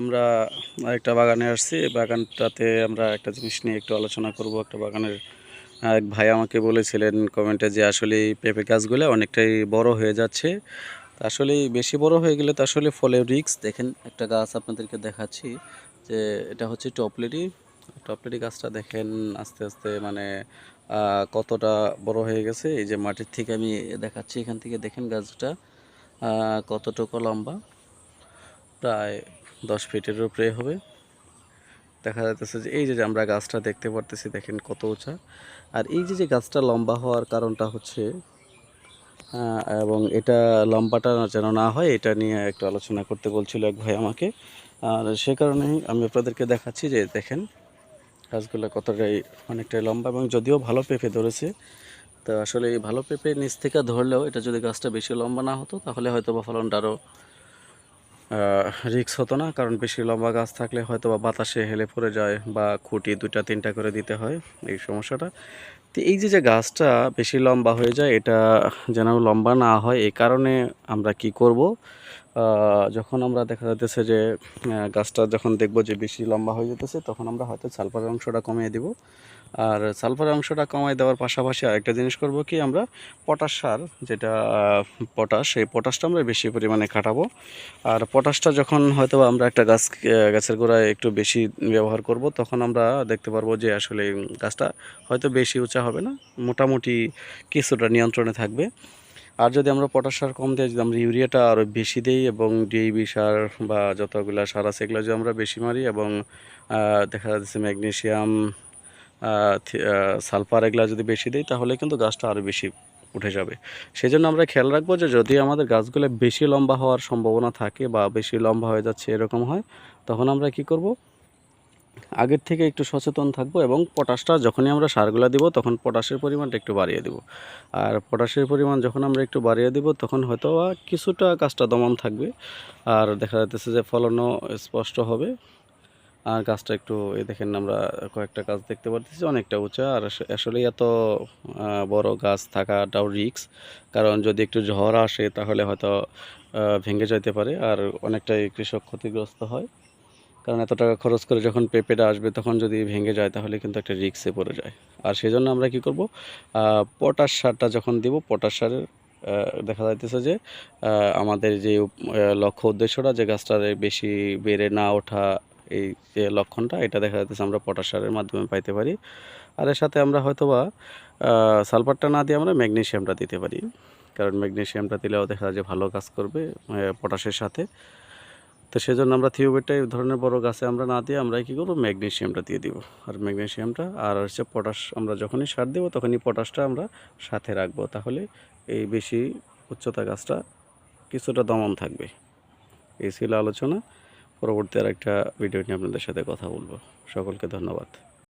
আমরা একটা বাগানে আসছি। বাগানটাতে আমরা একটা জিনিস নিয়ে একটু আলোচনা করব। একটা বাগানের এক ভাই আমাকে বলেছিলেন কমেন্টে যে আসলে পেঁপে গাছগুলো অনেকটাই বড় হয়ে যাচ্ছে। আসলে বেশি বড় হয়ে গেলে তো আসলে ফলে রিক্স দেখেন, একটা গাছ আপনাদেরকে দেখাচ্ছি যে এটা হচ্ছে টপলেরি। টপলেরি গাছটা দেখেন আস্তে আস্তে মানে কতটা বড় হয়ে গেছে। এই যে মাটির থেকে আমি দেখাচ্ছি। এখান থেকে দেখেন গাছটা কতটুকু লম্বা। প্রায় দশ ফিটের উপরে হবে। দেখা যাচ্ছে যে এই যে আমরা গাছটা দেখতে পারতেছি, দেখেন কত উঁচা। আর এই যে যে গাছটা লম্বা হওয়ার কারণটা হচ্ছে এবং এটা লম্বাটা যেন না হয়, এটা নিয়ে একটু আলোচনা করতে বলছিল এক ভাই আমাকে। আর সে কারণেই আমি আপনাদেরকে দেখাচ্ছি যে দেখেন গাছগুলো কতটাই অনেকটাই লম্বা এবং যদিও ভালো পেঁপে ধরেছে, তো আসলে এই ভালো পেঁপে নিচ থেকে ধরলেও এটা যদি গাছটা বেশি লম্বা না হতো, তাহলে হয়তো বা ফলনটা আরও রিক্স হতো না, কারণ বেশি লম্বা গাছ থাকলে হয়তো বা বাতাসে হেলে পড়ে যায় বা খুঁটি দুটা তিনটা করে দিতে হয় এই সমস্যাটা। তো এই যে যে গাছটা বেশি লম্বা হয়ে যায়, এটা যেন লম্বা না হয় এই কারণে আমরা কি করব? যখন আমরা দেখা যাচ্ছে যে গাছটা যখন দেখব যে বেশি লম্বা হয়ে যেতেছে তখন আমরা হয়তো সালফারের অংশটা কমিয়ে দিব। আর সালফারের অংশটা কমাই দেওয়ার পাশাপাশি আরেকটা জিনিস করব কি, আমরা পটাশ সার, যেটা পটাশ সেই পটাশটা আমরা বেশি পরিমাণে খাটাবো। আর পটাশটা যখন হয়তো আমরা একটা গাছ গাছের গোড়ায় একটু বেশি ব্যবহার করব, তখন আমরা দেখতে পারব যে আসলে গাছটা হয়তো বেশি উঁচা হবে না, মোটামুটি কিছুটা নিয়ন্ত্রণে থাকবে। আর যদি আমরা পটাশ সার কম দিই, যদি আমরা ইউরিয়াটা আরও বেশি দিই এবং ডিএবি সার বা যতগুলা সার আছে, এগুলো যদি আমরা বেশি মারি এবং দেখা যাচ্ছে ম্যাগনেসিয়াম সালফার এগুলো যদি বেশি দিই, তাহলে কিন্তু গাছটা আরও বেশি উঠে যাবে। সেই জন্য আমরা খেয়াল রাখব যে যদি আমাদের গাছগুলো বেশি লম্বা হওয়ার সম্ভাবনা থাকে বা বেশি লম্বা হয়ে যাচ্ছে এরকম হয়, তখন আমরা কি করব? আগের থেকে একটু সচেতন থাকব এবং পটাশটা যখনই আমরা সারগুলা দিব, তখন পটাশের পরিমাণটা একটু বাড়িয়ে দিব। আর পটাশের পরিমাণ যখন আমরা একটু বাড়িয়ে দিব, তখন হয়তো কিছুটা গাছটা দমন থাকবে। আর দেখা যাচ্ছে যে ফলনও স্পষ্ট হবে। আর গাছটা একটু এই দেখেন আমরা কয়েকটা গাছ দেখতে পারতেছি, অনেকটা উঁচা। আর আস- আসলে এত বড় গাছ থাকাটাও রিক্স কারণ যদি একটু ঝড় আসে, তাহলে হয়তো ভেঙে যেতে পারে। আর অনেকটাই কৃষক ক্ষতিগ্রস্ত হয়। কারণ এত টাকা খরচ করে যখন পেঁপেটা আসবে তখন যদি ভেঙে যায় তাহলে কিন্তু একটা রিক্সে পড়ে যায়। আর সেই জন্য আমরা কি করব? পটাশ সারটা যখন দিব পটাশ সারের দেখা যাইতেছে যে আমাদের যে লক্ষ্য উদ্দেশ্যটা যে গাছটার বেশি বেড়ে না ওঠা এই যে লক্ষণটা, এটা দেখা যাচ্ছে আমরা পটাশ সারের মাধ্যমে পাইতে পারি। আর এর সাথে আমরা হয়তোবা সালফারটা না দিয়ে আমরা ম্যাগনেশিয়ামটা দিতে পারি। কারণ ম্যাগনেশিয়ামটা দিলেও দেখা যায় যে ভালো কাজ করবে পটাশের সাথে। তো সেজন্য আমরা থিওবেটটা এই ধরনের বড় গাছে আমরা না দিয়ে আমরা কী করব? ম্যাগনেশিয়ামটা দিয়ে দিব। আর ম্যাগনেশিয়ামটা আর হচ্ছে পটাশ আমরা যখনই সার দেবো তখনই পটাশটা আমরা সাথে রাখব। তাহলে এই বেশি উচ্চতা গাছটা কিছুটা দমন থাকবে। এই ছিল আলোচনা। পরবর্তী আর একটা ভিডিও নিয়ে আপনাদের সাথে কথা বলব। সকলকে ধন্যবাদ।